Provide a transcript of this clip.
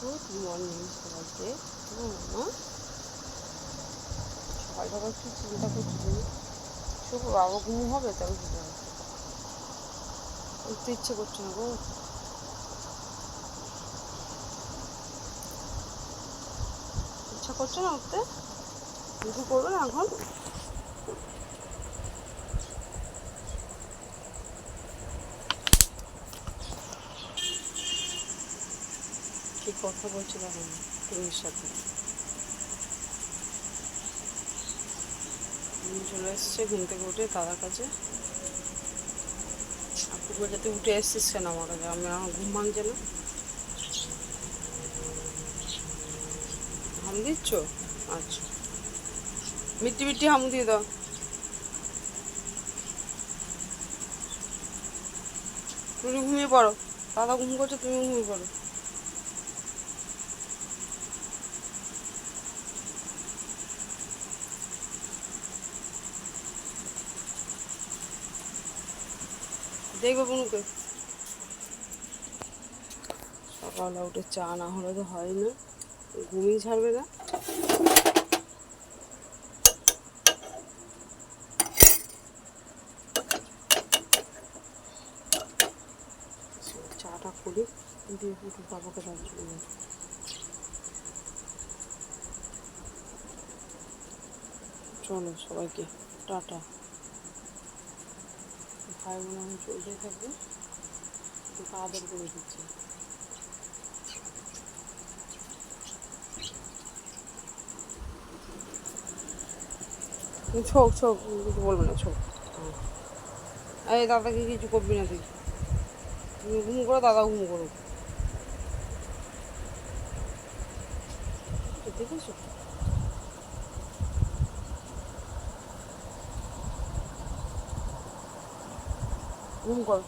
Good morning সবাইকে কেমন মা সকাল কি চিন্তা করছি শুভ বাবা ঘুম হবে তাই বুঝতে উঠতে ইচ্ছে করছে না গো ইচ্ছা করছে না উঠতে কিছু করবে না এখন কি কথা বলছিল এখন তুমির সাথে? চলে এসছে ঘুম থেকে উঠে দাদার কাছে। আপু উঠে এসছিস কেন আমার কাছে? আমি আমার ঘুম ভাঙছে না। হাম দিচ্ছ? আচ্ছা। মিট্টি মিট্টি হাম দিয়ে দাও। তুমি ঘুমিয়ে পড়ো। দাদা ঘুম করছ তুমি ঘুমিয়ে পড়ো। দেখবে বুনুকে সকালে উঠে চা না হলে তো হয় না। ঘুমিয়ে ছাড়বে না। চাটা করি, দিয়ে একটু বাবাকে চলে যাব। চলো সবাইকে, টাটা। ভাই বোন আমি চলতে থাকবে। একটু আদর করে দিচ্ছি। ছোক ছোক, কিছু বলবে না, ছোক। এই দাদাকে কিছু করবি না তুই। তুমি ঘুম করো, দাদা ঘুম করো দেখেছ? ঘুম করো